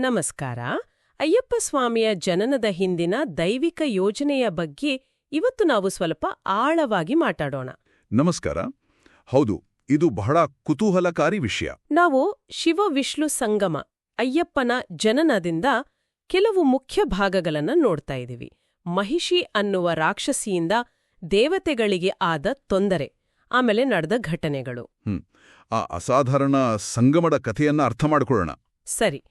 ನಮಸ್ಕಾರ. ಅಯ್ಯಪ್ಪ ಸ್ವಾಮಿಯ ಜನನದ ಹಿಂದಿನ ದೈವಿಕ ಯೋಜನೆಯ ಬಗ್ಗೆ ಇವತ್ತು ನಾವು ಸ್ವಲ್ಪ ಆಳವಾಗಿ ಮಾತಾಡೋಣ. ನಮಸ್ಕಾರ. ಹೌದು ಇದು ಬಹಳ ಕುತೂಹಲಕಾರಿ ವಿಷಯ. ನಾವು ಶಿವ ವಿಷ್ಣು ಸಂಗಮ ಅಯ್ಯಪ್ಪನ ಜನನದಿಂದ ಕೆಲವು ಮುಖ್ಯ ಭಾಗಗಳನ್ನ ನೋಡ್ತಾ ಇದ್ದೀವಿ. ಮಹಿಷಿ ಅನ್ನುವ ರಾಕ್ಷಸಿಯಿಂದ ದೇವತೆಗಳಿಗೆ ಆದ ತೊಂದರೆ ಆಮೇಲೆ ನಡೆದ ಘಟನೆಗಳು. ಆ ಅಸಾಧಾರಣ ಸಂಗಮದ ಕಥೆಯನ್ನ ಅರ್ಥ ಮಾಡಿಕೊಳ್ಳೋಣ. ಸರಿ.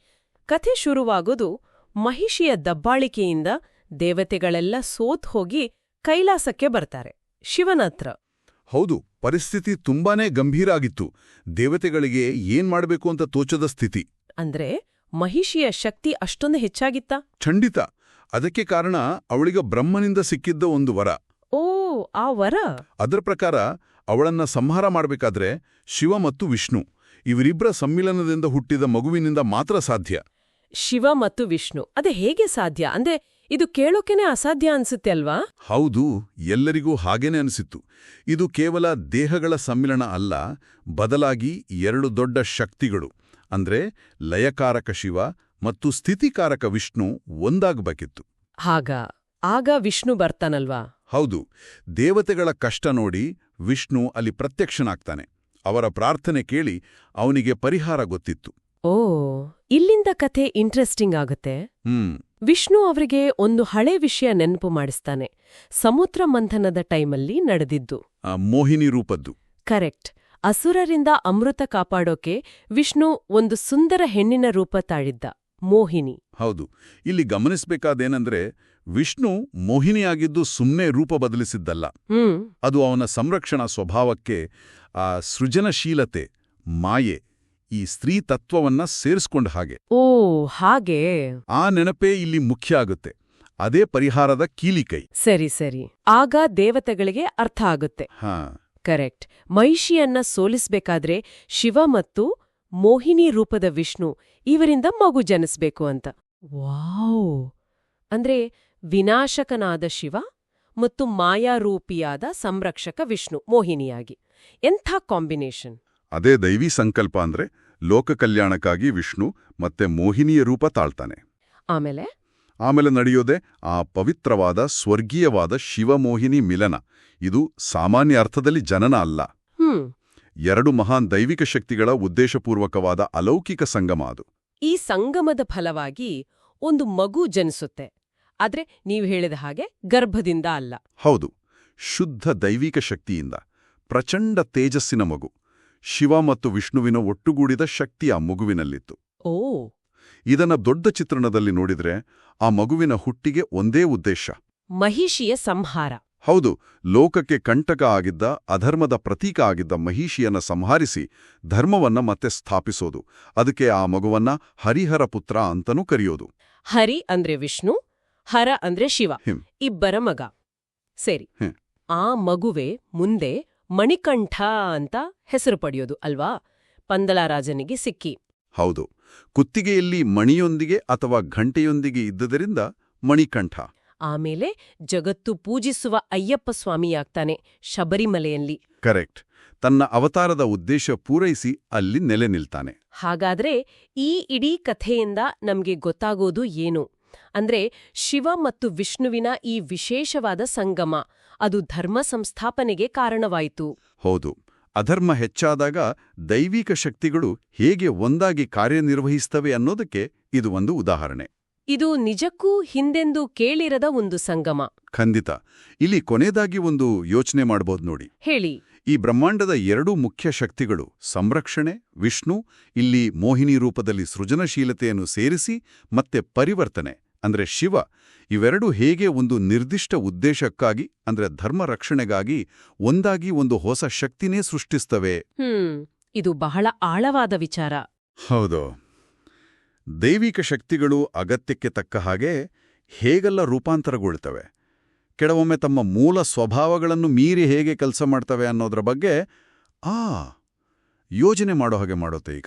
ಕಥೆ ಶುರುವಾಗೋದು ಮಹಿಷಿಯ ದಬ್ಬಾಳಿಕೆಯಿಂದ ದೇವತೆಗಳೆಲ್ಲ ಸೋತ್ ಹೋಗಿ ಕೈಲಾಸಕ್ಕೆ ಬರ್ತಾರೆ ಶಿವನತ್ರ ಹೌದು ಪರಿಸ್ಥಿತಿ ತುಂಬಾನೇ ಗಂಭೀರ ಆಗಿತ್ತು. ದೇವತೆಗಳಿಗೆ ಏನ್ ಮಾಡಬೇಕು ಅಂತ ತೋಚದ ಸ್ಥಿತಿ. ಅಂದ್ರೆ ಮಹಿಷಿಯ ಶಕ್ತಿ ಅಷ್ಟೊಂದು ಹೆಚ್ಚಾಗಿತ್ತ? ಖಂಡಿತ. ಅದಕ್ಕೆ ಕಾರಣ ಅವಳಿಗೆ ಬ್ರಹ್ಮನಿಂದ ಸಿಕ್ಕಿದ್ದ ಒಂದು ವರ. ಓ ಆ ವರ? ಅದರ ಪ್ರಕಾರ ಅವಳನ್ನ ಸಂಹಾರ ಮಾಡಬೇಕಾದ್ರೆ ಶಿವ ಮತ್ತು ವಿಷ್ಣು. ಇವರಿಬ್ಬರ ಸಮ್ಮಿಲನದಿಂದ ಹುಟ್ಟಿದ ಮಗುವಿನಿಂದ ಮಾತ್ರ ಸಾಧ್ಯ. ಶಿವ ಮತ್ತು ವಿಷ್ಣು. ಅದೇ ಹೇಗೆ ಸಾಧ್ಯ? ಅಂದ್ರೆ ಇದು ಕೇಳೋಕೆನೆ ಅಸಾಧ್ಯ ಅನ್ಸುತ್ತೆ ಅಲ್ವಾ? ಹೌದು ಎಲ್ಲರಿಗೂ ಹಾಗೇನೆ ಅನಿಸಿತ್ತು. ಇದು ಕೇವಲ ದೇಹಗಳ ಸಮ್ಮಿಲನ ಅಲ್ಲ ಬದಲಾಗಿ ಎರಡು ದೊಡ್ಡ ಶಕ್ತಿಗಳು. ಅಂದ್ರೆ ಲಯಕಾರಕ ಶಿವ ಮತ್ತು ಸ್ಥಿತಿಕಾರಕ ವಿಷ್ಣು ಒಂದಾಗಬೇಕಿತ್ತು. ಹಾಗ ಆಗ ವಿಷ್ಣು ಬರ್ತಾನಲ್ವಾ? ಹೌದು ದೇವತೆಗಳ ಕಷ್ಟ ನೋಡಿ ವಿಷ್ಣು ಅಲ್ಲಿ ಪ್ರತ್ಯಕ್ಷನಾಗ್ತಾನೆ. ಅವರ ಪ್ರಾರ್ಥನೆ ಕೇಳಿ ಅವನಿಗೆ ಪರಿಹಾರ ಗೊತ್ತಿತ್ತು. ಓ ಇಲ್ಲಿಂದ ಕಥೆ ಇಂಟ್ರೆಸ್ಟಿಂಗ್ ಆಗುತ್ತೆ. ಹ್ಮ್. ವಿಷ್ಣು ಅವರಿಗೆ ಒಂದು ಹಳೆ ವಿಷಯ ನೆನಪು ಮಾಡಿಸ್ತಾನೆ. ಸಮುದ್ರ ಮಂಥನದ ಟೈಮಲ್ಲಿ ನಡೆದಿದ್ದು. ಮೋಹಿನಿ ರೂಪದ್ದು. ಕರೆಕ್ಟ್. ಅಸುರರಿಂದ ಅಮೃತ ಕಾಪಾಡೋಕೆ ವಿಷ್ಣು ಒಂದು ಸುಂದರ ಹೆಣ್ಣಿನ ರೂಪ ತಾಳಿದ್ದ ಮೋಹಿನಿ. ಹೌದು. ಇಲ್ಲಿ ಗಮನಿಸಬೇಕಾದೇನೆಂದ್ರೆ ವಿಷ್ಣು ಮೋಹಿನಿಯಾಗಿದ್ದು ಸುಮ್ಮನೆ ರೂಪ ಬದಲಿಸಿದ್ದಲ್ಲ. ಹ್ಮ್. ಅದು ಅವನ ಸಂರಕ್ಷಣಾ ಸ್ವಭಾವಕ್ಕೆ ಆ ಸೃಜನಶೀಲತೆ ಮಾಯೆ. ಈ ಸ್ತ್ರೀ ತತ್ವವನ್ನ ಸೇರಿಸ್ಕೊಂಡ ಹಾಗೆ. ಓ ಹಾಗೆ. ಆ ನೆನಪೇ ಇಲ್ಲಿ ಮುಖ್ಯ ಆಗುತ್ತೆ. ಅದೇ ಪರಿಹಾರದ ಕೀಲಿಕೈ ಸರಿ ಸರಿ. ಆಗ ದೇವತೆಗಳಿಗೆ ಅರ್ಥ ಆಗುತ್ತೆ. ಹಾ. ಕರೆಕ್ಟ್. ಮಹಿಷಿಯನ್ನ ಸೋಲಿಸ್ಬೇಕಾದ್ರೆ ಶಿವ ಮತ್ತು ಮೋಹಿನಿ ರೂಪದ ವಿಷ್ಣು ಇವರಿಂದ ಮಗು ಜನಿಸ್ಬೇಕು ಅಂತ. ವಾವ್! ಅಂದ್ರೆ ವಿನಾಶಕನಾದ ಶಿವ ಮತ್ತು ಮಾಯಾರೂಪಿಯಾದ ಸಂರಕ್ಷಕ ವಿಷ್ಣು ಮೋಹಿನಿಯಾಗಿ. ಎಂಥ ಕಾಂಬಿನೇಷನ್. ಅದೇ ದೈವಿ ಸಂಕಲ್ಪ ಅಂದ್ರೆ ಲೋಕ ಕಲ್ಯಾಣಕ್ಕಾಗಿ ವಿಷ್ಣು ಮತ್ತೆ ಮೋಹಿನಿಯ ರೂಪ ತಾಳ್ತಾನೆ. ಆಮೇಲೆ? ಆಮೇಲೆ ನಡೆಯೋದೆ ಆ ಪವಿತ್ರವಾದ ಸ್ವರ್ಗೀಯವಾದ ಶಿವಮೋಹಿನಿ ಮಿಲನ. ಇದು ಸಾಮಾನ್ಯ ಅರ್ಥದಲ್ಲಿ ಜನನ ಅಲ್ಲ. ಹ್ಮ್. ಎರಡು ಮಹಾನ್ ದೈವಿಕ ಶಕ್ತಿಗಳ ಉದ್ದೇಶಪೂರ್ವಕವಾದ ಅಲೌಕಿಕ ಸಂಗಮ ಅದು. ಈ ಸಂಗಮದ ಫಲವಾಗಿ ಒಂದು ಮಗು ಜನಿಸುತ್ತೆ. ಆದ್ರೆ ನೀವು ಹೇಳಿದ ಹಾಗೆ ಗರ್ಭದಿಂದ ಅಲ್ಲ. ಹೌದು. ಶುದ್ಧ ದೈವಿಕ ಶಕ್ತಿಯಿಂದ. ಪ್ರಚಂಡ ತೇಜಸ್ಸಿನ ಮಗು. ಶಿವ ಮತ್ತು ವಿಷ್ಣುವಿನ ಒಟ್ಟುಗೂಡಿದ ಶಕ್ತಿ ಆ ಮಗುವಿನಲ್ಲಿತ್ತು. ಓ. ಇದನ್ನ ದೊಡ್ಡ ಚಿತ್ರಣದಲ್ಲಿ ನೋಡಿದ್ರೆ ಆ ಮಗುವಿನ ಹುಟ್ಟಿಗೆ ಒಂದೇ ಉದ್ದೇಶ. ಮಹಿಷಿಯ ಸಂಹಾರ. ಹೌದು ಲೋಕಕ್ಕೆ ಕಂಟಕ ಆಗಿದ್ದ ಅಧರ್ಮದ ಪ್ರತೀಕ ಆಗಿದ್ದ ಮಹಿಷಿಯನ್ನ ಸಂಹರಿಸಿ ಧರ್ಮವನ್ನ ಮತ್ತೆ ಸ್ಥಾಪಿಸೋದು. ಅದಕ್ಕೆ ಆ ಮಗುವನ್ನ ಹರಿಹರ ಪುತ್ರ ಅಂತನೂ ಕರೆಯೋದು. ಹರಿ ಅಂದ್ರೆ ವಿಷ್ಣು ಹರ ಅಂದ್ರೆ ಶಿವ. ಇಬ್ಬರ ಮಗ. ಸರಿ. ಆ ಮಗುವೆ ಮುಂದೆ ಮಣಿಕಂಠ ಅಂತ ಹೆಸರು ಪಡೆಯೋದು ಅಲ್ವಾ? ಪಂದಳರಾಜನಿಗೆ ಸಿಕ್ಕಿ. ಹೌದು. ಕುತ್ತಿಗೆಯಲ್ಲಿ ಮಣಿಯೊಂದಿಗೆ ಅಥವಾ ಘಂಟೆಯೊಂದಿಗೆ ಇದ್ದುದರಿಂದ ಮಣಿಕಂಠ. ಆಮೇಲೆ ಜಗತ್ತು ಪೂಜಿಸುವ ಅಯ್ಯಪ್ಪ ಸ್ವಾಮಿಯಾಗ್ತಾನೆ ಶಬರಿಮಲೆಯಲ್ಲಿ. ಕರೆಕ್ಟ್. ತನ್ನ ಅವತಾರದ ಉದ್ದೇಶ ಪೂರೈಸಿ ಅಲ್ಲಿ ನೆಲೆ ನಿಲ್ತಾನೆ. ಹಾಗಾದ್ರೆ ಈ ಇಡೀ ಕಥೆಯಿಂದ ನಮ್ಗೆ ಗೊತ್ತಾಗೋದು ಏನು? ಅಂದ್ರೆ ಶಿವ ಮತ್ತು ವಿಷ್ಣುವಿನ ಈ ವಿಶೇಷವಾದ ಸಂಗಮ. ಅದು ಧರ್ಮ ಸಂಸ್ಥಾಪನೆಗೆ ಕಾರಣವಾಯಿತು. ಹೌದು. ಅಧರ್ಮ ಹೆಚ್ಚಾದಾಗ ದೈವಿಕ ಶಕ್ತಿಗಳು ಹೇಗೆ ಒಂದಾಗಿ ಕಾರ್ಯನಿರ್ವಹಿಸ್ತವೆ ಅನ್ನೋದಕ್ಕೆ ಇದು ಒಂದು ಉದಾಹರಣೆ. ಇದು ನಿಜಕ್ಕೂ ಹಿಂದೆಂದೂ ಕೇಳಿರದ ಒಂದು ಸಂಗಮ. ಖಂಡಿತ. ಇಲ್ಲಿ ಕೊನೆಯದಾಗಿ ಒಂದು ಯೋಚನೆ ಮಾಡಬಹುದು ನೋಡಿ. ಹೇಳಿ. ಈ ಬ್ರಹ್ಮಾಂಡದ ಎರಡೂ ಮುಖ್ಯ ಶಕ್ತಿಗಳು ಸಂರಕ್ಷಣೆ ವಿಷ್ಣು ಇಲ್ಲಿ ಮೋಹಿನಿ ರೂಪದಲ್ಲಿ ಸೃಜನಶೀಲತೆಯನ್ನು ಸೇರಿಸಿ ಮತ್ತೆ ಪರಿವರ್ತನೆ ಅಂದ್ರೆ ಶಿವ ಇವೆರಡೂ ಹೇಗೆ ಒಂದು ನಿರ್ದಿಷ್ಟ ಉದ್ದೇಶಕ್ಕಾಗಿ ಅಂದ್ರೆ ಧರ್ಮ ರಕ್ಷಣೆಗಾಗಿ ಒಂದಾಗಿ ಒಂದು ಹೊಸ ಶಕ್ತಿನೇ ಸೃಷ್ಟಿಸ್ತವೆ? ಇದು ಬಹಳ ಆಳವಾದ ವಿಚಾರ. ಹೌದು. ದೈವಿಕ ಶಕ್ತಿಗಳು ಅಗತ್ಯಕ್ಕೆ ತಕ್ಕ ಹಾಗೆ ಹೇಗೆಲ್ಲ ರೂಪಾಂತರಗೊಳ್ತವೆ? ಕೆಲವೊಮ್ಮೆ ತಮ್ಮ ಮೂಲ ಸ್ವಭಾವಗಳನ್ನು ಮೀರಿ ಹೇಗೆ ಕೆಲಸ ಮಾಡ್ತವೆ ಅನ್ನೋದ್ರ ಬಗ್ಗೆ, ಆ, ಯೋಜನೆ ಮಾಡೋ ಹಾಗೆ ಮಾಡುತ್ತೆ ಈ